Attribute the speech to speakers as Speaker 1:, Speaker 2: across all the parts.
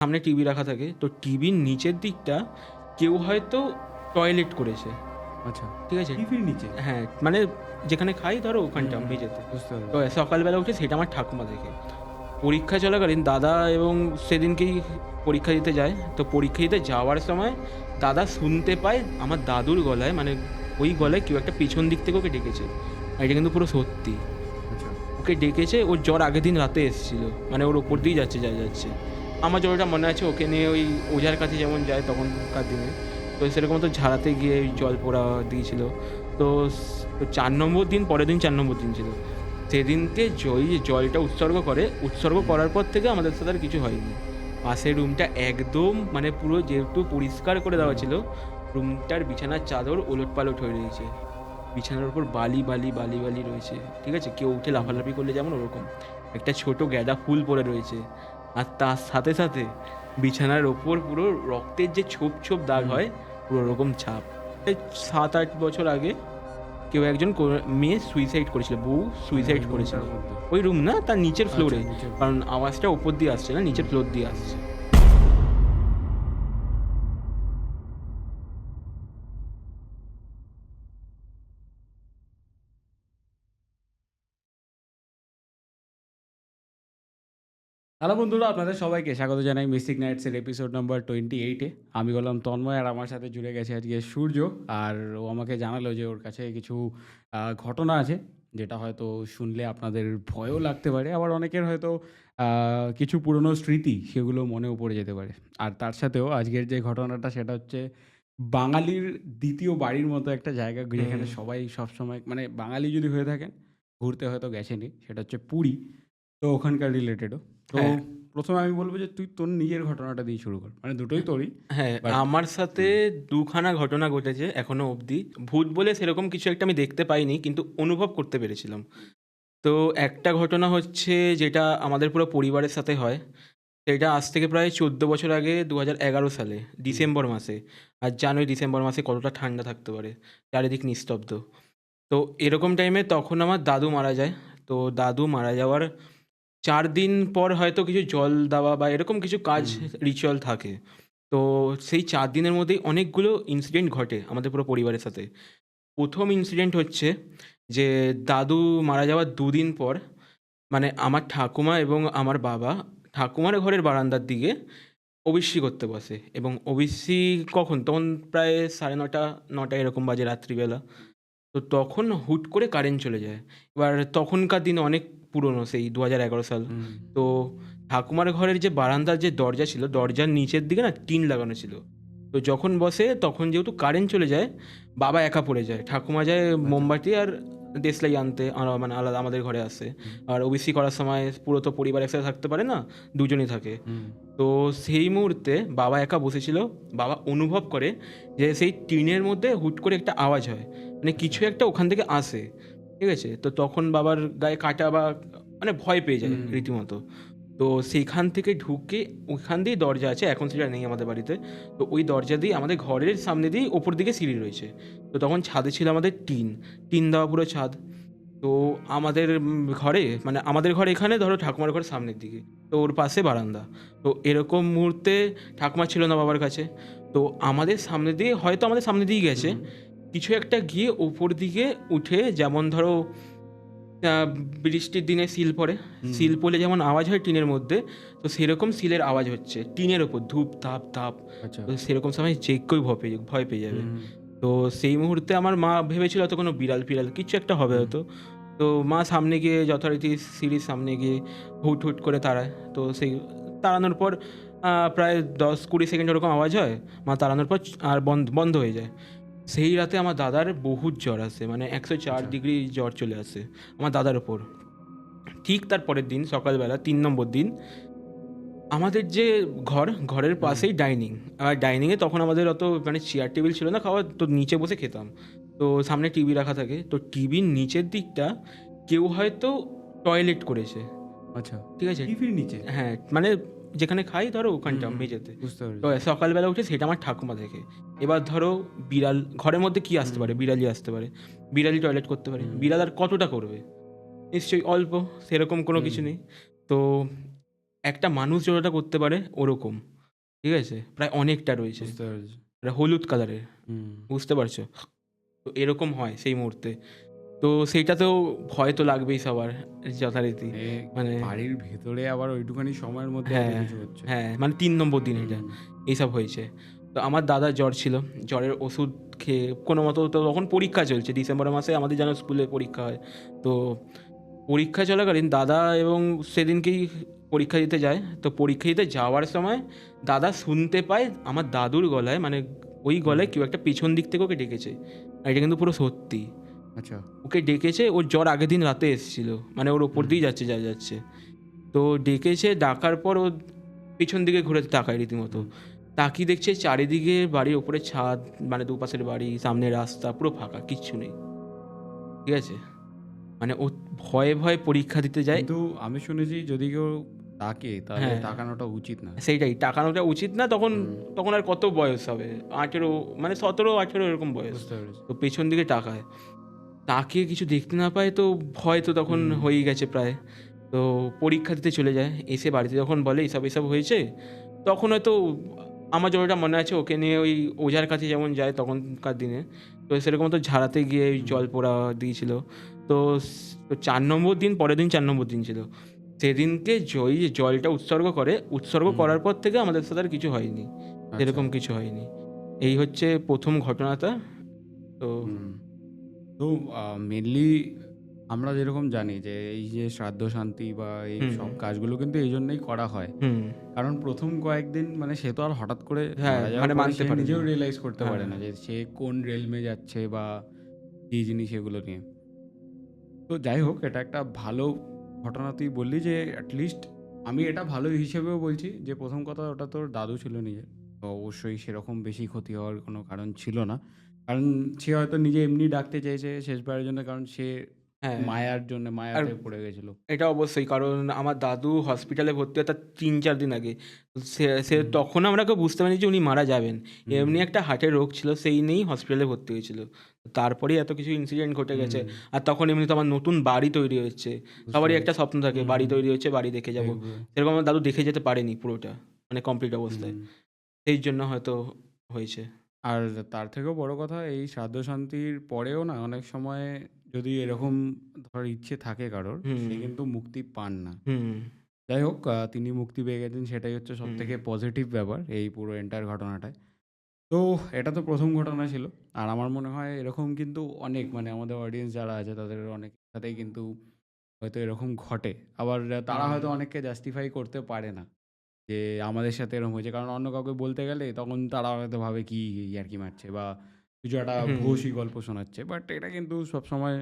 Speaker 1: সামনে টিভি রাখা থাকে তো টিভির নিচের দিকটা কেউ হয়তো টয়লেট করেছে।
Speaker 2: আচ্ছা।
Speaker 1: ঠিক আছে?
Speaker 2: টিভির নিচে?
Speaker 1: হ্যাঁ মানে যেখানে খাই ধরো ওখানটা। মেঝেতে
Speaker 2: বুঝতে পারলাম।
Speaker 1: তো সকালবেলা উঠে সেটা আমার ঠাকুমা দেখে। পরীক্ষা চলাকালীন দাদা এবং সেদিনকেই পরীক্ষা দিতে যায়। তো পরীক্ষা দিতে যাওয়ার সময় দাদা শুনতে পায় আমার দাদুর গলায় মানে ওই গলায় কেউ একটা পিছন দিক থেকে ওকে ডেকেছে। এটা কিন্তু পুরো সত্যি।
Speaker 2: আচ্ছা।
Speaker 1: ওকে ডেকেছে ওর জ্বর আগের দিন রাতে এসেছিল। মানে ওর ওপর দিয়েই যাচ্ছে যা যাচ্ছে। আমার জ্বরটা মনে আছে, ওকে নিয়ে ওই ওঝার কাছে যেমন যায় তখনকার দিনে। তো সেরকম তো ঝাড়াতে গিয়ে জল পোড়া দিয়েছিল। তো চার নম্বর দিন, পরের দিন চার নম্বর দিন ছিল। সেদিনকে জয়, জলটা উৎসর্গ করে, উৎসর্গ করার পর থেকে আমাদের সাথে আর কিছু হয়নি। পাশের রুমটা একদম মানে পুরো যেহেতু পরিষ্কার করে দেওয়া ছিল, রুমটার বিছানার চাদর ওলট পালট হয়ে রয়েছে। বিছানার উপর বালি বালি বালি বালি রয়েছে। ঠিক আছে? কেউ উঠে লাফালাফি করলে যেমন ওরকম। একটা ছোট গ্যাদা ফুল পড়ে রয়েছে। আর তার সাথে সাথে বিছানার ওপর পুরো রক্তের যে ছোপ ছোপ দাগ হয় পুরো রকম ছাপ এই সাত আট বছর আগে কেউ একজন মেয়ে সুইসাইড করেছিল বউ সুইসাইড করেছিল। ওই রুম না? তার নিচের ফ্লোরে
Speaker 2: আচ্ছা,
Speaker 1: কারণ আওয়াজটা ওপর দিয়ে আসছে না নিচের ফ্লোর দিয়ে আসছে।
Speaker 2: হ্যালো বন্ধুরা আপনাদের সবাইকে স্বাগত জানাই মিস্টিক নাইটসের এপিসোড নাম্বার টোয়েন্টি এইটে আমি বললাম তন্ময় আর আমার সাথে জুড়ে গেছে আজকে সূর্য আর ও আমাকে জানালো যে ওর কাছে কিছু ঘটনা আছে যেটা হয়তো শুনলে আপনাদের ভয়ও লাগতে পারে আবার অনেকের হয়তো কিছু পুরনো স্মৃতি সেগুলো মনেও পড়ে যেতে পারে। আর তার সাথেও আজকের যে ঘটনাটা সেটা হচ্ছে বাঙালির দ্বিতীয় বাড়ির মতো একটা জায়গা যেখানে। সবাই সবসময় মানে বাঙালি যদি হয়ে থাকেন ঘুরতে হয়তো গেছেনি সেটা হচ্ছে পুরী। তো ওখানকার রিলেটেডও তো
Speaker 1: হ্যাঁ।
Speaker 2: প্রথমে আমি বলব যে তুই তোর নিজের ঘটনাটা দিয়ে শুরু কর। মানে দুটোই তোরই।
Speaker 1: হ্যাঁ আমার সাথে দুখানা ঘটনা ঘটেছে এখনও অবধি। ভূত বলে সেরকম কিছু একটা আমি দেখতে পাইনি কিন্তু অনুভব করতে পেরেছিলাম। তো একটা ঘটনা হচ্ছে যেটা আমাদের পুরো পরিবারের সাথে হয়। সেটা আজ থেকে প্রায় চোদ্দ বছর আগে দু হাজার এগারো সালে ডিসেম্বর মাসে। আর জানুয়ারি ডিসেম্বর মাসে কতটা ঠান্ডা থাকতে পারে চারিদিক নিস্তব্ধ। তো এরকম টাইমে তখন আমার দাদু মারা যায়। তো দাদু মারা যাওয়ার চার দিন পর হয়তো কিছু জল দেওয়া বা এরকম কিছু কাজ রিচুয়াল থাকে। তো সেই চার দিনের মধ্যেই অনেকগুলো ইনসিডেন্ট ঘটে আমাদের পুরো পরিবারের সাথে। প্রথম ইনসিডেন্ট হচ্ছে যে দাদু মারা যাওয়ার দুদিন পর মানে আমার ঠাকুমা এবং আমার বাবা ঠাকুমার ঘরের বারান্দার দিকে ওবিসি করতে বসে এবং ওবিসি কখন? তখন প্রায় সাড়ে নটা নটা এরকম বাজে রাত্রিবেলা। তো তখন হুট করে কারেন্ট চলে যায়। এবার তখনকার দিন অনেক পুরনো সেই দু হাজার এগারো সাল। তো ঠাকুমার ঘরের যে বারান্দার যে দরজা ছিল দরজার নিচের দিকে না টিন লাগানো ছিল। তো যখন বসে তখন যেহেতু কারেন্ট চলে যায় বাবা একা পড়ে যায়। ঠাকুমা যায় মোমবাতি আর দেশলাই আনতে মানে আলাদা আমাদের ঘরে আসে। আর ওবিসি করার সময় পুরো তো পরিবার একসাথে থাকতে পারে না দুজনই থাকে। তো সেই মুহূর্তে বাবা একা বসেছিল। বাবা অনুভব করে যে সেই টিনের মধ্যে হুট করে একটা আওয়াজ হয়। মানে কিছু একটা ওখান থেকে আসে। ঠিক আছে? তো তখন বাবার গায়ে কাটা বা মানে ভয় পেয়ে যায় রীতিমতো। তো সেইখান থেকে ঢুকে ওইখান দিয়েই দরজা আছে এখন সেটা নেই আমাদের বাড়িতে। তো ওই দরজা দিয়ে আমাদের ঘরের সামনে দিয়ে ওপর দিকে সিঁড়ি রয়েছে। তো তখন ছাদে ছিল আমাদের টিন। টিন দেওয়া পুরো ছাদ। তো আমাদের ঘরে মানে আমাদের ঘর এখানে ধরো ঠাকুমার ঘর সামনের দিকে। তো ওর পাশে বারান্দা। তো এরকম মুহূর্তে ঠাকুমা ছিল না বাবার কাছে। তো আমাদের সামনে দিয়ে হয়তো আমাদের সামনে দিয়েই গেছে। কিছু একটা গিয়ে ওপর দিকে উঠে যেমন ধরো বৃষ্টির দিনে সিল পড়ে। সিল পড়লে যেমন আওয়াজ হয় টিনের মধ্যে তো সেরকম সিলের আওয়াজ হচ্ছে। টিনের ওপর ধূপ ধাপ ধাপ
Speaker 2: আচ্ছা।
Speaker 1: তো সেরকম সময় যে কেউ ভয় পেয়ে ভয় পেয়ে যাবে। তো সেই মুহূর্তে আমার মা ভেবেছিল হয়তো কোনো বিড়াল ফিড়াল কিছু একটা হবে হয়তো। তো মা সামনে গিয়ে যথারীতি সিঁড়ির সামনে গিয়ে হুট হুট করে তাড়ায়। তো সেই তাড়ানোর পর প্রায় দশ কুড়ি সেকেন্ড ওরকম আওয়াজ হয় মা তাড়ানোর পর আর বন্ধ বন্ধ হয়ে যায়। সেই রাতে আমার দাদার বহুত জ্বর আসে মানে একশো চার
Speaker 2: আচ্ছা।
Speaker 1: ডিগ্রি জ্বর চলে আসে আমার দাদার ওপর। ঠিক তার পরের দিন সকালবেলা তিন নম্বর দিন আমাদের যে ঘর ঘরের পাশেই ডাইনিং। আর ডাইনিংয়ে তখন আমাদের অত মানে চেয়ার টেবিল ছিল না খাওয়া তো নিচে বসে খেতাম। তো সামনে টিভি রাখা থাকে তো টিভির নিচের দিকটা কেউ হয়তো টয়লেট করেছে।
Speaker 2: আচ্ছা।
Speaker 1: ঠিক আছে?
Speaker 2: টিভির নিচে?
Speaker 1: হ্যাঁ মানে যেখানে খাই ধরো ওখানটা মেঝেতে। তো সকালবেলা উঠে সেটা আমার ঠাকুমা দেখে। এবার ধরো বিড়াল ঘরের মধ্যে কি আসতে পারে? বিড়ালি আসতে পারে। বিড়ালি টয়লেট করতে পারে। বিড়াল আর কতটা করবে? নিশ্চয়ই অল্প সেরকম কোনো কিছু নেই। তো একটা মানুষ যতটা করতে পারে ওরকম। ঠিক আছে? প্রায় অনেকটা রয়েছে। হলুদ কালারের বুঝতে পারছ? তো এরকম হয় সেই মুহূর্তে। তো সেটা তো ভয় তো লাগবেই সবার যথারীতি।
Speaker 2: মানে বাড়ির ভেতরে আবার ওইটুখানি সময়ের মধ্যে
Speaker 1: হ্যাঁ হ্যাঁ মানে তিন নম্বর দিন এটা। এইসব হয়েছে। তো আমার দাদার জ্বর ছিল। জ্বরের ওষুধ খেয়ে কোনো মতো তো তখন পরীক্ষা চলছে। ডিসেম্বর মাসে আমাদের যেন স্কুলে পরীক্ষা হয়। তো পরীক্ষা চলাকালীন দাদা এবং সেদিনকেই পরীক্ষা দিতে যায়। তো পরীক্ষা দিতে যাওয়ার সময় দাদা শুনতে পায় আমার দাদুর গলায় মানে ওই গলায় কেউ একটা পিছন দিক থেকে ওকে ডেকেছে। আর এটা কিন্তু পুরো সত্যি।
Speaker 2: আচ্ছা।
Speaker 1: ওকে ডেকেছে ওর জ্বর আগের দিন রাতে এসেছিল। মানে ওর ওপর দিয়েই যাচ্ছে যা যাচ্ছে। তো ডেকেছে ডাকার পর ও পিছন দিকে ঘুরে তাকায় রীতিমতো। তাকিয়ে দেখছে চারিদিকে বাড়ির ওপরে ছাদ মানে দুপাশের বাড়ি সামনে রাস্তা পুরো ফাঁকা কিচ্ছু নেই। ঠিক আছে? মানে ও ভয়ে ভয়ে পরীক্ষা দিতে যায়।
Speaker 2: কিন্তু আমি শুনেছি যদি কেউ তাকে তাহলে
Speaker 1: হ্যাঁ।
Speaker 2: তাকানোটা উচিত না।
Speaker 1: সেইটাই টাকানোটা উচিত না তখন তখন আর কত বয়স হবে? আঠেরো মানে সতেরো আঠেরো এরকম বয়স। তো পেছন দিকে টাকায় তাকে কিছু দেখতে না পায় তো ভয় তো তখন। হয়েই গেছে প্রায়। তো পরীক্ষা দিতে চলে যায় এসে বাড়িতে যখন বলে এসব এসব হয়েছে তখন হয়তো আমার যতটা মনে আছে ওকে নিয়ে ওই ওঝার কাছে যেমন যায় তখনকার দিনে। তো সেরকম তো ঝাড়াতে গিয়ে ওই জল পোড়া দিয়েছিল। তো চার নম্বর দিন পরের দিন চার নম্বর দিন ছিল। সেদিনকে জয় যে জলটা উৎসর্গ করে উৎসর্গ করার পর থেকে আমাদের সাথে আর কিছু হয়নি। সেরকম কিছু হয়নি। এই হচ্ছে প্রথম ঘটনাটা। তো।
Speaker 2: তো মেনলি আমরা যেরকম জানি যে এই যে শ্রাদ্ধ শান্তি বা এই সব কাজগুলো কিন্তু এই জন্যই করা হয়। কারণ প্রথম কয়েকদিন মানে সে তো আর হঠাৎ করে
Speaker 1: হ্যাঁ, মানে মানতে
Speaker 2: নিজেও রিয়েলাইজ করতে পারে
Speaker 1: হ্যাঁ।
Speaker 2: না যে সে কোন রেলমে যাচ্ছে বা কী জিনিস এগুলো নিয়ে। তো যাই হোক এটা একটা ভালো ঘটনা তুই বললি যে অ্যাটলিস্ট আমি এটা ভালো হিসেবেও বলছি যে প্রথম কথা ওটা তোর দাদু ছিল নিজের তো অবশ্যই সেরকম বেশি ক্ষতি হওয়ার কোনো কারণ ছিল না। কারণ সে হয়তো নিজে এমনি ডাকতে চাইছে শেষবারের জন্য কারণ সে
Speaker 1: হ্যাঁ।
Speaker 2: মায়ার জন্য মায়াতে পড়ে গেছিল।
Speaker 1: এটা অবশ্যই কারণ আমার দাদু হসপিটালে ভর্তি হয় তার তিন চার দিন আগে। সে সে তখন আমরা কেউ বুঝতে পারিনি যে উনি মারা যাবেন। এমনি একটা হার্টের রোগ ছিল সেই নিয়েই হসপিটালে ভর্তি হয়েছিল। তারপরেই এত কিছু ইনসিডেন্ট ঘটে গেছে আর তখন এমনি তো আমার নতুন বাড়ি তৈরি হচ্ছে সবারই একটা স্বপ্ন থাকে বাড়ি তৈরি হচ্ছে বাড়ি দেখে যাব। সেরকম আমার দাদু দেখে যেতে পারেনি পুরোটা মানে কমপ্লিট অবস্থায়। সেই জন্য হয়তো হয়েছে।
Speaker 2: আর তার থেকেও বড় কথা এই শ্রাদ্ধ শান্তির পরেও না অনেক সময় যদি এরকম ধর ইচ্ছে থাকে কারোর। সে কিন্তু মুক্তি পান না। যাই হোক তিনি মুক্তি পেয়ে গেছেন সেটাই হচ্ছে সব থেকে পজিটিভ ব্যাপার এই পুরো এন্টার ঘটনাটায়। তো এটা তো প্রথম ঘটনা ছিল। আর আমার মনে হয় এরকম কিন্তু অনেক মানে আমাদের অডিয়েন্স যারা আছে তাদের অনেক সাথেই কিন্তু হয়তো এরকম ঘটে। আবার তারা হয়তো অনেককে জাস্টিফাই করতে পারে না। যে আমাদের সাথে এরকম হয়েছে। কারণ অন্য কাউকে বলতে গেলে তখন তারা হয়তো ভাবে কি আর কি মারছে বা কিছু একটা। ভূষী গল্প শোনাচ্ছে। বাট এটা কিন্তু সবসময়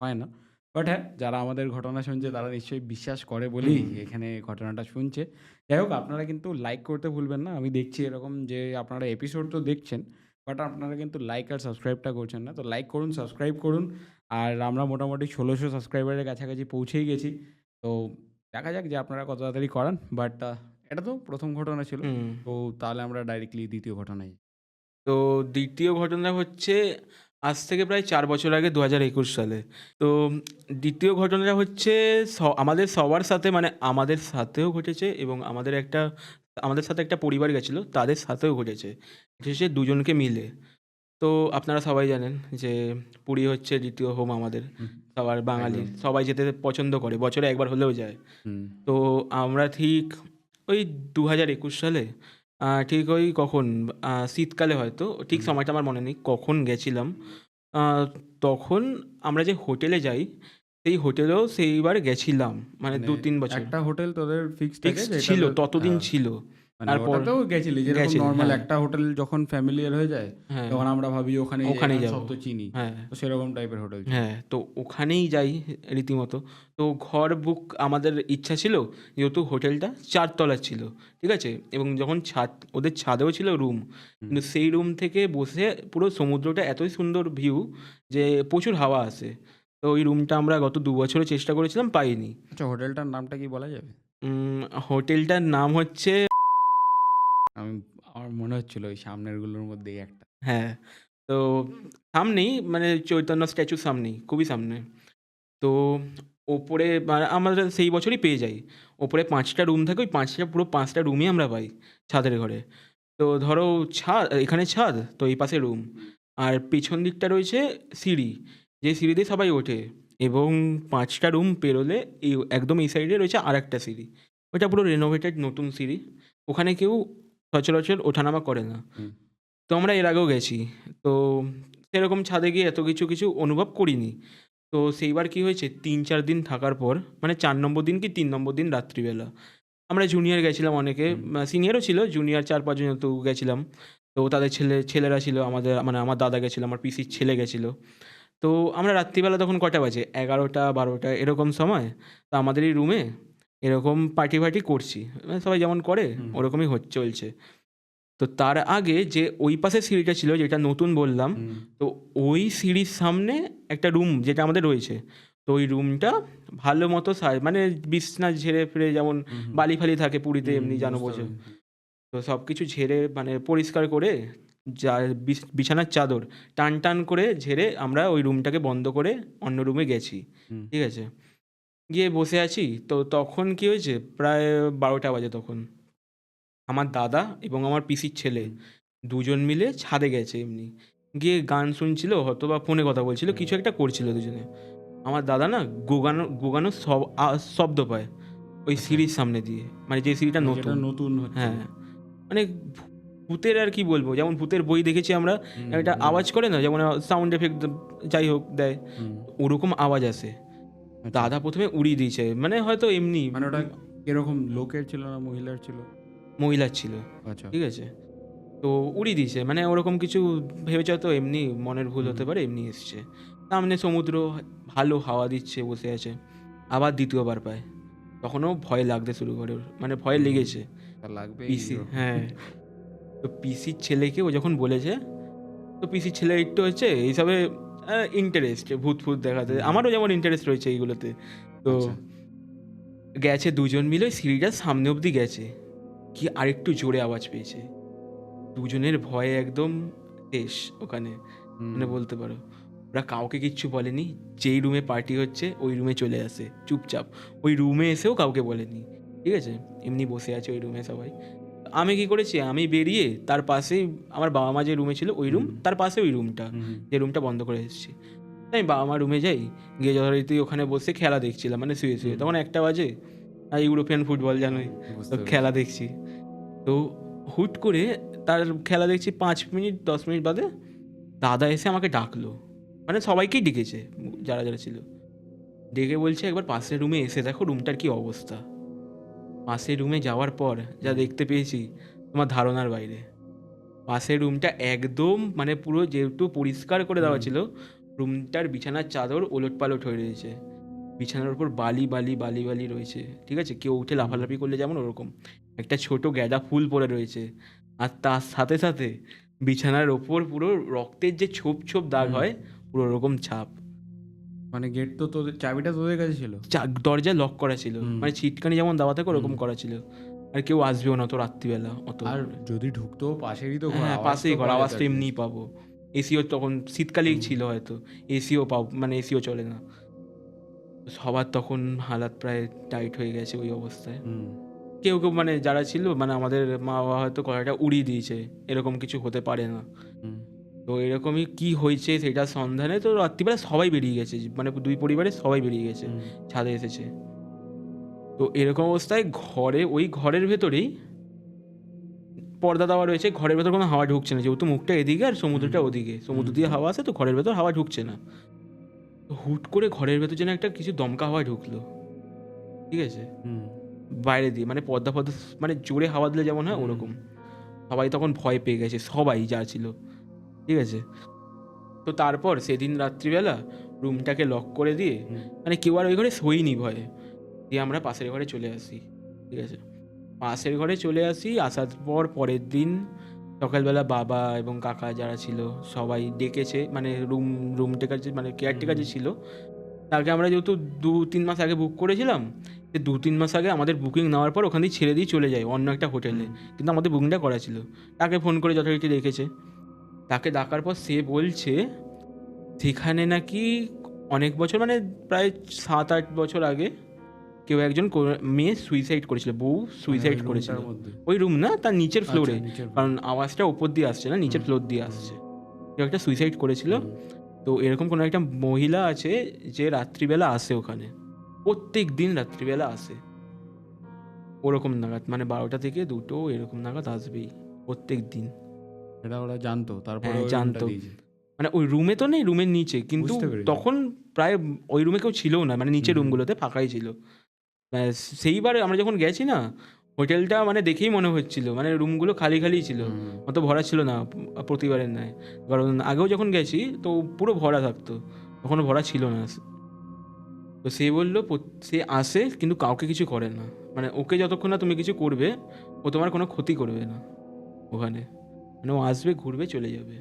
Speaker 2: হয় না। বাট হ্যাঁ যারা আমাদের ঘটনা শুনছে তারা নিশ্চয়ই বিশ্বাস করে বলেই এখানে ঘটনাটা শুনছে। যাই হোক আপনারা কিন্তু লাইক করতে ভুলবেন না। আমি দেখছি এরকম যে আপনারা এপিসোড তো দেখছেন বাট আপনারা কিন্তু লাইক আর সাবস্ক্রাইবটা করছেন না। তো লাইক করুন সাবস্ক্রাইব করুন। আর আমরা মোটামুটি ষোলোশো সাবস্ক্রাইবারের কাছাকাছি পৌঁছেই গেছি। তো দেখা যাক যে আপনারা কত তাড়াতাড়ি করান। বাট এটা তো প্রথম ঘটনা ছিল।
Speaker 1: হুম।
Speaker 2: তো তাহলে আমরা ডাইরেক্টলি দ্বিতীয় ঘটনায়
Speaker 1: তো দ্বিতীয় ঘটনা হচ্ছে আজ থেকে প্রায় চার বছর আগে দু হাজার একুশ সালে। তো দ্বিতীয় ঘটনাটা হচ্ছে স- আমাদের সবার সাথে মানে আমাদের সাথেও ঘটেছে এবং আমাদের একটা আমাদের সাথে একটা পরিবার গেছিল তাদের সাথেও ঘটেছে। হচ্ছে দুজনকে মিলে। তো আপনারা সবাই জানেন যে পুরী হচ্ছে দ্বিতীয় হোম আমাদের।
Speaker 2: হুম,
Speaker 1: সবার বাঙালি।
Speaker 2: একদম।
Speaker 1: সবাই যেতে পছন্দ করে বছরে একবার হলেও যায়।
Speaker 2: হুম,
Speaker 1: তো আমরা ঠিক ওই দু হাজার একুশ সালে ঠিক ওই কখন শীতকালে হয়তো ঠিক সময়টা আমার মনে নেই কখন গেছিলাম তখন আমরা যে হোটেলে যাই সেই হোটেলেও সেইবার গেছিলাম মানে দু
Speaker 2: মানে
Speaker 1: তিন বছর।
Speaker 2: একটা হোটেল তোদের ফিক্স
Speaker 1: ছিল ততদিন ছিল।
Speaker 2: মানে
Speaker 1: তারপর-
Speaker 2: ওটাতেও গেছিলি যেরকম নর্মাল
Speaker 1: হ্যাঁ।
Speaker 2: একটা হোটেল যখন ফ্যামিলিয়ার হয়ে যায়
Speaker 1: হ্যাঁ।
Speaker 2: তখন আমরা ভাবি ওখানে
Speaker 1: ওখানেই
Speaker 2: সব তো চিনি
Speaker 1: হ্যাঁ।
Speaker 2: তো সেরকম টাইপের হোটেল
Speaker 1: হ্যাঁ তো ওখানেই যাই রীতিমতো। তো ঘর বুক আমাদের ইচ্ছা ছিল যেহেতু হোটেলটা চারতলার ছিল ঠিক আছে? এবং যখন ছাদ ওদের ছাদেও ছিল রুম কিন্তু সেই রুম থেকে বসে পুরো সমুদ্রটা এতই সুন্দর ভিউ যে প্রচুর হাওয়া আসে। তো ওই রুমটা আমরা গত দু বছরে চেষ্টা করেছিলাম পাইনি।
Speaker 2: আচ্ছা হোটেলটার নামটা কি বলা যাবে?
Speaker 1: উম, হোটেলটার নাম হচ্ছে
Speaker 2: আমি, আমার মনে হচ্ছিল ওই সামনেরগুলোর মধ্যেই একটা।
Speaker 1: হ্যাঁ তো সামনেই মানে চৈতন্য স্ট্যাচুর সামনেই, খুবই সামনে। তো ওপরে মানে আমরা সেই বছরই পেয়ে যাই। ওপরে পাঁচটা রুম থাকে, ওই পাঁচটা, পুরো পাঁচটা রুমই আমরা পাই ছাদের ঘরে। তো ধরো ছাদ, এখানে ছাদ, তো এই পাশে রুম আর পেছন দিকটা রয়েছে সিঁড়ি, যে সিঁড়ি দিয়ে সবাই ওঠে। এবং পাঁচটা রুম পেরোলে এই, একদম এই সাইডে রয়েছে আর একটা সিঁড়ি। ওইটা পুরো রেনোভেটেড নতুন সিঁড়ি। ওখানে কেউ সচরাচর ওঠানামা করে না। তো আমরা এর আগেও গেছি। তো সেরকম ছাদে গিয়ে এত কিছু কিছু অনুভব করিনি। তো সেইবার কি হয়েছে? তিন চার দিন থাকার পর মানে চার নম্বর দিন কি তিন নম্বর দিন রাত্রিবেলা। আমরা জুনিয়র গেছিলাম অনেকে সিনিয়রও ছিল জুনিয়র চার পাঁচজন তো গেছিলাম। তো তাদের ছেলে ছেলেরা ছিল আমাদের মানে আমার দাদা গেছিল আমার পিসির ছেলে গেছিল। তো আমরা রাত্রিবেলা তখন কটা বাজে? এগারোটা বারোটা এরকম সময়। তো আমাদের এই রুমে এরকম পার্টি ফার্টি করছি। মানে সবাই যেমন করে ওরকমই হচ্ছে চলছে। তো তার আগে যে ওই পাশে সিঁড়িটা ছিল যেটা নতুন বললাম তো ওই সিঁড়ির সামনে একটা রুম যেটা আমাদের রয়েছে। তো ওই রুমটা ভালো মতো সাজ- মানে বিছনা ঝেড়ে ফিরে যেমন। বালি ফালি থাকে পুরীতে এমনি জানো বোঝো। তো সব কিছু ঝেড়ে মানে পরিষ্কার করে যা বিছানার চাদর টান টান করে ঝেড়ে আমরা ওই রুমটাকে বন্ধ করে অন্য রুমে গেছি। ঠিক আছে? গিয়ে বসে আছি। তো তখন কি হয়েছে? প্রায় বারোটা বাজে তখন। আমার দাদা এবং আমার পিসির ছেলে দুজন মিলে ছাদে গেছে এমনি। গিয়ে গান শুনছিল হয়তো বা ফোনে কথা বলছিল কিছু একটা করছিল দুজনে। আমার দাদা না গোগানো গোগানো সব শব্দ পায় ওই সিঁড়ির সামনে দিয়ে। মানে যে সিঁড়িটা নতুন।
Speaker 2: নতুন
Speaker 1: হ্যাঁ। মানে ভূতের আর কি বলব? যেমন ভূতের বই দেখেছি আমরা একটা আওয়াজ করে না? যেমন সাউন্ড এফেক্ট যাই হোক দেয় ওরকম আওয়াজ আসে।
Speaker 2: আচ্ছা।
Speaker 1: দাদা প্রথমে উড়িয়ে দিয়েছে। মানে হয়তো এমনি
Speaker 2: মানে ওটা এরকম লোকের ছিল না মহিলার ছিল?
Speaker 1: মহিলার ছিল।
Speaker 2: আচ্ছা।
Speaker 1: ঠিক আছে? তো উড়িয়ে দিয়েছে। মানে ওরকম কিছু ভেবেছে তো এমনি মনের ভুল হতে পারে এমনি এসছে। সামনে সমুদ্র ভালো হাওয়া দিচ্ছে বসে আছে। আবার দ্বিতীয়বার পায়। তখনও ভয় লাগতে শুরু করে ওর। মানে ভয় লেগেছে।
Speaker 2: লাগবে
Speaker 1: পিসি হ্যাঁ। তো পিসির ছেলেকে ও যখন বলেছে তো পিসির ছেলে একটু হচ্ছে এইসবে ইন্টারেস্ট ভূত ফুত দেখাতে। আমারও যেমন ইন্টারেস্ট রয়েছে এইগুলোতে। তো
Speaker 2: আচ্ছা।
Speaker 1: গেছে দুজন মিলে ওই সিঁড়িটার সামনে অবধি গেছে। কি আরেকটু জোরে আওয়াজ পেয়েছে। দুজনের ভয়ে একদম শেষ ওখানে। মানে বলতে পারো ওরা কাউকে কিচ্ছু বলেনি। যেই রুমে পার্টি হচ্ছে ওই রুমে চলে আসে চুপচাপ। ওই রুমে এসেও কাউকে বলেনি। ঠিক আছে? এমনি বসে আছে ওই রুমে সবাই। আমি কি করেছি? আমি বেরিয়ে তার পাশেই আমার বাবা মা যে রুমে ছিল ওই রুম তার পাশে ওই রুমটা যে রুমটা বন্ধ করে এসেছি। তাই আমি বাবা মা রুমে যাই গিয়ে যথারীতি ওখানে বসে খেলা দেখছিলাম মানে শুয়ে শুয়ে। তখন একটা বাজে আর ইউরোপিয়ান ফুটবল জানোই তো খেলা দেখছি। তো হুট করে তার খেলা দেখছি পাঁচ মিনিট দশ মিনিট বাদে দাদা এসে আমাকে ডাকলো। মানে সবাইকেই ডেকেছে যারা যারা ছিল। ডেকে বলছে একবার পাশের রুমে এসে দেখো রুমটার কি অবস্থা? পাশের রুমে যাওয়ার পর যা দেখতে পেয়েছি তোমার ধারণার বাইরে। পাশের রুমটা একদম মানে পুরো যেহেতু পরিষ্কার করে দেওয়া ছিল রুমটার বিছানার চাদর ওলট পালট হয়ে রয়েছে। বিছানার উপর বালি বালি বালি বালি রয়েছে ঠিক আছে? কেউ উঠে লাফালাফি করলে যেমন ওরকম। একটা ছোট গ্যাদা ফুল পড়ে রয়েছে। আর তার সাথে সাথে বিছানার ওপর পুরো রক্তের যে ছোপ ছোপ দাগ হয় পুরো ওরকম ছাপ।
Speaker 2: মানে গেট তো তোদের চাবিটা তোদের কাছে ছিল?
Speaker 1: দরজা লক করা ছিল। মানে ছিটকানি যেমন দেওয়া থাকে ওরকম করা ছিল। আর কেউ আসবেও না তো রাত্রিবেলা অত।
Speaker 2: আর যদি ঢুকতো পাশেরই তো
Speaker 1: হ্যাঁ পাশেই ঘর আওয়াজ তো এমনিই পাবো। এসিও তখন শীতকালেই ছিল হয়তো। এসিও পাও মানে এসিও চলে না। সবার তখন হালাত প্রায় টাইট হয়ে গেছে ওই অবস্থায়। কেউ কেউ মানে যারা ছিল মানে আমাদের মা বাবা হয়তো কথাটা উড়িয়ে দিয়েছে। এরকম কিছু হতে পারে না। তো এরকমই কি হয়েছে সেটার সন্ধানে তো রাত্রিবেলা সবাই বেরিয়ে গেছে মানে দুই পরিবারে সবাই বেরিয়ে গেছে ছাদে এসেছে। তো এরকম অবস্থায় ঘরে ওই ঘরের ভেতরেই পর্দা দেওয়া রয়েছে ঘরের ভেতর কোনো হাওয়া ঢুকছে না যেহেতু মুখটা এদিকে আর সমুদ্রটা ওদিকে সমুদ্র দিয়ে হাওয়া আসে তো ঘরের ভেতর হাওয়া ঢুকছে না। তো হুট করে ঘরের ভেতর যেন একটা কিছু দমকা হাওয়া ঢুকলো ঠিক আছে? বাইরে দিয়ে মানে পর্দা পর্দা মানে জোরে হাওয়া দিলে যেমন হয় ওরকম। সবাই তখন ভয় পেয়ে গেছে সবাই যা ছিল। ঠিক আছে? তো তারপর সেদিন রাত্রিবেলা রুমটাকে লক করে দিয়ে মানে কেউ আর ওই ঘরে শোইনি ভয়ে। দিয়ে আমরা পাশের ঘরে চলে আসি ঠিক আছে? পাশের ঘরে চলে আসি আসার পর পরের দিন সকালবেলা বাবা এবং কাকা যারা ছিল সবাই ডেকেছে মানে রুম রুম টেকার যে মানে কেয়ারটেকার যে ছিল তাকে আমরা যেহেতু দু তিন মাস আগে বুক করেছিলাম সে দু তিন মাস আগে আমাদের বুকিং নেওয়ার পর ওখান দিয়ে ছেড়ে দিয়ে চলে যায় অন্য একটা হোটেলে কিন্তু আমাদের বুকিংটা করা ছিল। তাকে ফোন করে যথারীতি রেখেছে তাকে ডাকার পর সে বলছে সেখানে নাকি অনেক বছর মানে প্রায় সাত আট বছর আগে কেউ একজন মেয়ে সুইসাইড করেছিল বউ সুইসাইড
Speaker 2: মানে
Speaker 1: করেছিল। ওই রুম না? তার নিচের ফ্লোরে
Speaker 2: আচ্ছা,
Speaker 1: কারণ আওয়াজটা উপর দিয়ে আসছে না নিচের ফ্লোর দিয়ে আসছে। কেউ একটা সুইসাইড করেছিল। তো এরকম কোনো একটা মহিলা আছে যে রাত্রিবেলা আসে ওখানে। প্রত্যেক দিন রাত্রিবেলা আসে। ওরকম নাগাদ মানে বারোটা থেকে দুটো এরকম নাগাদ আসবেই প্রত্যেক দিন
Speaker 2: এটা ওরা জানতো তারপরে
Speaker 1: হ্যাঁ, জানতো। মানে ওই রুমে তো নেই রুমের নিচে কিন্তু। তখন প্রায় ওই রুমে কেউ ছিল না মানে
Speaker 2: হুম।
Speaker 1: রুমগুলোতে ফাঁকাই ছিল। সেইবার আমরা যখন গেছি না হোটেলটা মানে দেখেই মনে হচ্ছিল মানে রুমগুলো খালি খালি ছিল। অত ভরা ছিল না প্রতিবারের নয় কারণ আগেও যখন গেছি তো পুরো ভরা থাকতো তখনও ভরা ছিল না। তো সে বলল সে আসে কিন্তু কাউকে কিছু করে না। মানে ওকে যতক্ষণ না তুমি কিছু করবে ও তোমার কোনো ক্ষতি করবে না ওখানে। মানে ও আসবে ঘুরবে চলে যাবে।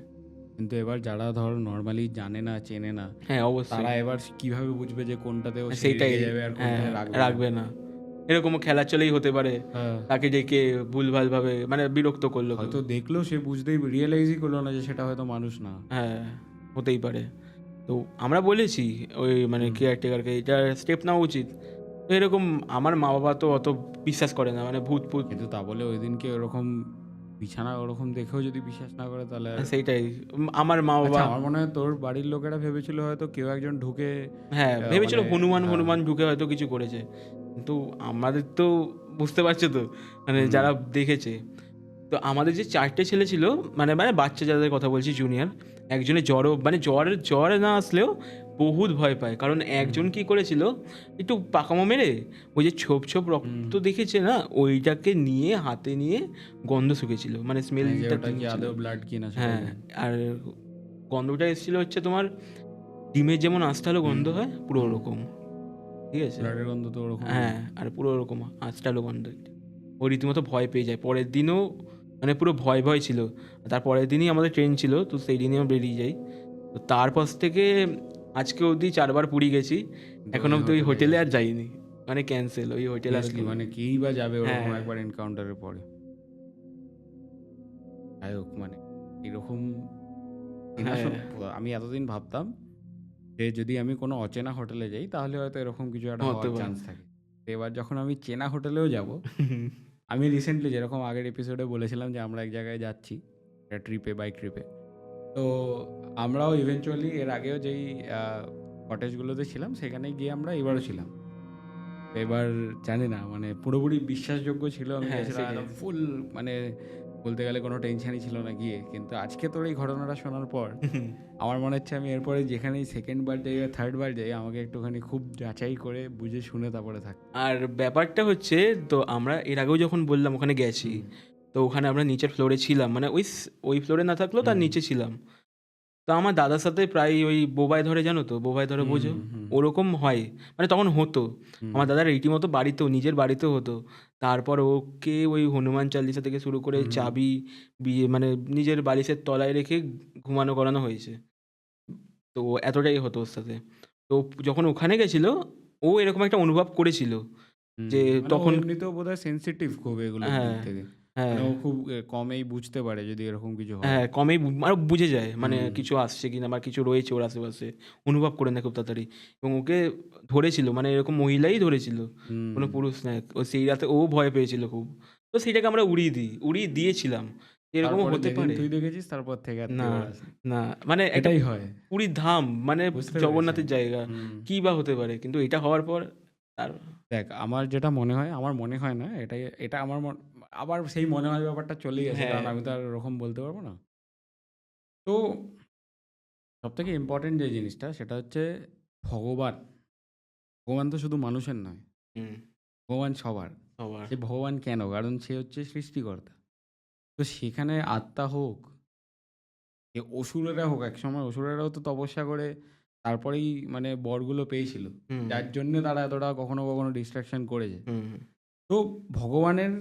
Speaker 2: কিন্তু এবার যারা ধর নর্মালি জানে না চেনে না
Speaker 1: হ্যাঁ অবশ্যই।
Speaker 2: তারা এবার কীভাবে বুঝবে যে কোনটাতে ও
Speaker 1: হ্যাঁ,
Speaker 2: সেইটাই যাবে আর
Speaker 1: হ্যাঁ
Speaker 2: রাখবে না?
Speaker 1: এরকম খেলা চলেই হতে পারে।
Speaker 2: হ্যাঁ।
Speaker 1: তাকে ডেকে ভুলভাল ভাবে মানে বিরক্ত করল।
Speaker 2: হয়তো দেখল সে বুঝতেই রিয়েলাইজই করল না যে সেটা হয়তো মানুষ না।
Speaker 1: হ্যাঁ হতেই পারে। তো আমরা বলেছি ওই মানে। কেয়ারটেকারকে এটা স্টেপ নেওয়া উচিত। এরকম আমার মা বাবা তো অত বিশ্বাস করে না মানে ভূত ফুত
Speaker 2: কিন্তু তা বলে ওই দিনকে ওরকম বিছানা ওরকম দেখেও যদি বিশ্বাস না করে তাহলে
Speaker 1: সেইটাই। আমার মা বাবা
Speaker 2: আচ্ছা আমার মনে হয় তোর বাড়ির লোকেরা ভেবেছিল হয়তো কেউ একজন ঢুকে
Speaker 1: হ্যাঁ ভেবেছিল
Speaker 2: মানে,
Speaker 1: হনুমান
Speaker 2: হ্যাঁ।
Speaker 1: হনুমান ঢুকে হয়তো কিছু করেছে। কিন্তু আমাদের তো বুঝতে পারছ তো মানে যারা দেখেছে। তো আমাদের যে চারটে ছেলে ছিল মানে মানে বাচ্চা যাদের কথা বলছি জুনিয়র একজনের জ্বরও মানে জ্বরের জ্বর না আসলেও বহুত ভয় পায়। কারণ একজন কি করেছিল? একটু পাকামো মেরে ওই যে ছোপ ছোপ রক্ত দেখেছে না? ওইটাকে নিয়ে হাতে নিয়ে গন্ধ শুকেছিল। মানে স্মেলটা
Speaker 2: আদৌ ব্লাড কিনা
Speaker 1: হ্যাঁ আর গন্ধটা এসেছিল হচ্ছে তোমার ডিমের যেমন আস্তালো গন্ধ হয় পুরো ওরকম। ঠিক আছে?
Speaker 2: ব্লাডের গন্ধ তো ওরকম।
Speaker 1: হ্যাঁ আর পুরো ওরকম আস্তালো গন্ধ। ও রীতিমতো ভয় পেয়ে যায়। পরের দিনও মানে পুরো ভয় ভয় ছিল। তার পরের দিনই আমাদের ট্রেন ছিল তো সেই দিনই আমরা বেরিয়ে যাই। তো তারপর থেকে আজকে অবধি চারবার পুরী গেছি। এখন অবধি ওই
Speaker 2: হোটেলে
Speaker 1: আর যাইনি। মানে ক্যান্সেল ওই হোটেল
Speaker 2: Seriously, মানে কেই বা যাবে ওরকম
Speaker 1: হ্যাঁ।
Speaker 2: একবার এনকাউন্টারের পরে। যাই হোক মানে এরকম
Speaker 1: হ্যাঁ।
Speaker 2: আমি এতদিন ভাবতাম যে যদি আমি কোনো অচেনা হোটেলে যাই তাহলে হয়তো এরকম কিছু একটা
Speaker 1: হতে
Speaker 2: হওয়ার চান্স থাকে। এবার যখন আমি চেনা হোটেলেও যাব আমি রিসেন্টলি যেরকম আগের এপিসোডে বলেছিলাম যে আমরা এক জায়গায় যাচ্ছি একটা ট্রিপে বাইক ট্রিপে তো আমরাও ইভেনচুয়ালি এর আগেও যেই কটেজগুলোতে ছিলাম সেখানে গিয়ে আমরা এবারও ছিলাম। এবার জানি না মানে পুরোপুরি বিশ্বাসযোগ্য ছিল আমি
Speaker 1: হ্যাঁ।
Speaker 2: ফুল মানে বলতে গেলে কোনো টেনশনই ছিল না গিয়ে। কিন্তু আজকে তোর এই ঘটনাটা শোনার পর আমার মনে হচ্ছে আমি এরপরে যেখানেই সেকেন্ড বার যাই বা থার্ড বার যাই আমাকে একটুখানি খুব যাচাই করে বুঝে শুনে তারপরে থাক
Speaker 1: আর ব্যাপারটা হচ্ছে তো আমরা এর আগেও যখন বললাম ওখানে গেছি তো ওখানে আমরা নিচের ফ্লোরে ছিলাম। মানে ওই ওই ফ্লোরে না থাকলেও তার নিচে ছিলাম। তো আমার দাদার সাথে প্রায় ওই বোবাই ধরে জানো তো? বোবাই ধরে বোঝো? ওরকম হয়। মানে তখন হতো। আমার দাদার রীতিমতো বাড়িতেও নিজের বাড়িতেও হতো। তারপর ওকে ওই হনুমান চালিসা থেকে শুরু করে চাবি বিয়ে মানে নিজের বালিশের তলায় রেখে ঘুমানো করানো হয়েছে। তো এতটাই হতো ওর সাথে। তো যখন ওখানে গেছিল ও এরকম একটা অনুভব করেছিল যে
Speaker 2: মানে
Speaker 1: তখন-
Speaker 2: এমনিতেও বোধহয় সেনসিটিভ খুব এগুলো
Speaker 1: হ্যাঁ, হ্যাঁ।
Speaker 2: মানে ও খুব কমেই বুঝতে পারে যদি এরকম কিছু হয়।
Speaker 1: হ্যাঁ কমেই বু- আর বুঝে যায় মানে কিছু আসছে কিনা বা কিছু রয়েছে ওর আশেপাশে। অনুভব করে না খুব তাড়াতাড়ি। এবং ওকে ধরেছিল মানে এরকম মহিলাই ধরেছিল।
Speaker 2: হুম,
Speaker 1: কোনো পুরুষ না ও সেই রাতে ও ভয় পেয়েছিল খুব। তো সেইটাকে আমরা উড়িয়ে দিই উড়িয়ে দিয়েছিলাম। এরকম
Speaker 2: তারপরে
Speaker 1: হতে
Speaker 2: যেদিন
Speaker 1: পারে।
Speaker 2: তুই দেখেছিস তারপর থেকে আর
Speaker 1: না। না। মানে এটা
Speaker 2: এটাই হয়।
Speaker 1: পুরীর ধাম মানে
Speaker 2: বুঝতে পেরেছি।
Speaker 1: জগন্নাথের জায়গা।
Speaker 2: হুম।
Speaker 1: কি বা হতে পারে কিন্তু এটা হওয়ার পর আর
Speaker 2: দেখ আমার যেটা মনে হয় আমার মনে হয় না এটাই এটা আমার মন- আবার সেই মনে হয় ব্যাপারটা চলেই গেছে
Speaker 1: হ্যাঁ।
Speaker 2: কারণ আমি তো আর ওরকম বলতে পারব না। তো সব থেকে ইম্পর্টেন্ট যে জিনিসটা সেটা হচ্ছে ভগবান। ভগবান তো শুধু মানুষের নয়।
Speaker 1: হুম,
Speaker 2: ভগবান সবার।
Speaker 1: সবার।
Speaker 2: সে ভগবান কেন? কারণ সে হচ্ছে সৃষ্টিকর্তা। তো সেখানে আত্মা হোক এ অসুরেরা হোক একসময় অসুরেরাও তো তপস্যা করে তারপরেই মানে বরগুলো পেয়েছিল।
Speaker 1: হুম,
Speaker 2: যার জন্য তারা এতটা কখনো কখনো ডিস্ট্রাকশন করেছে।
Speaker 1: হুম,
Speaker 2: তো ভগবানের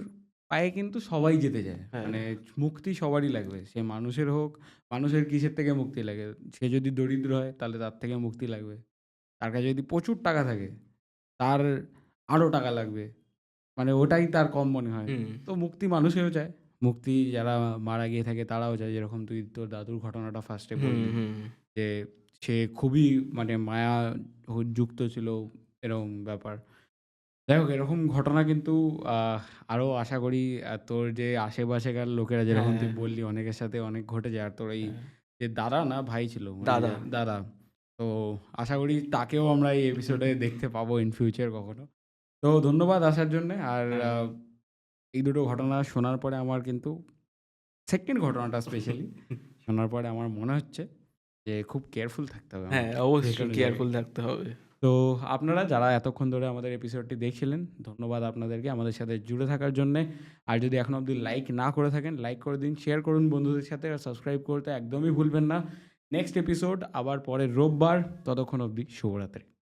Speaker 2: পায়ে কিন্তু সবাই যেতে যায়
Speaker 1: হ্যাঁ।
Speaker 2: মানে মুক্তি সবারই লাগবে। সে মানুষের হোক মানুষের কিসের থেকে মুক্তি লাগে? সে যদি দরিদ্র হয় তাহলে তার থেকে মুক্তি লাগবে। তার কাছে যদি প্রচুর টাকা থাকে তার আরও টাকা লাগবে। মানে ওটাই তার কম মনে হয়।
Speaker 1: হুম,
Speaker 2: তো মুক্তি মানুষেও চায়। মুক্তি যারা মারা গিয়ে থাকে তারাও চায়। যেরকম তুই তোর দাদুর ঘটনাটা ফার্স্টে
Speaker 1: হুম,
Speaker 2: বললি
Speaker 1: হুম,
Speaker 2: যে সে খুবই মানে মায়া যুক্ত ছিল এরকম ব্যাপার। যাই হোক এরকম ঘটনা কিন্তু আহ, আরও আশা করি আহ, তোর যে আশেপাশেকার লোকেরা যেরকম তুই
Speaker 1: হ্যাঁ।
Speaker 2: বললি অনেকের সাথে অনেক ঘটে যায় আর তোর এই
Speaker 1: হ্যাঁ।
Speaker 2: যে দাদা না ভাই ছিল মানে
Speaker 1: দাদা।
Speaker 2: যে দাদা তো আশা করি তাকেও আমরা এই এপিসোডে দেখতে পাবো ইন ফিউচার কখনো তো ধন্যবাদ আসার জন্য আর
Speaker 1: হ্যাঁ।
Speaker 2: আহ, এই দুটো ঘটনা শোনার পরে আমার কিন্তু সেকেন্ড ঘটনাটা স্পেশালি শোনার পরে আমার মনে হচ্ছে যে খুব কেয়ারফুল থাকতে হবে
Speaker 1: হ্যাঁ
Speaker 2: আমাদের।
Speaker 1: অবশ্যই কেয়ারফুল থাকতে হবে
Speaker 2: তো আপনারা যারা এতক্ষণ ধরে আমাদের এপিসোডটি দেখছিলেন, ধন্যবাদ আপনাদেরকে আমাদের সাথে জুড়ে থাকার জন্যে। আর যদি এখন অবধি লাইক না করে থাকেন লাইক করে দিন শেয়ার করুন বন্ধুদের সাথে আর সাবস্ক্রাইব করতে একদমই ভুলবেন না। নেক্সট এপিসোড আবার পরে রোববার, ততক্ষণ অবধি শুভরাত্রি।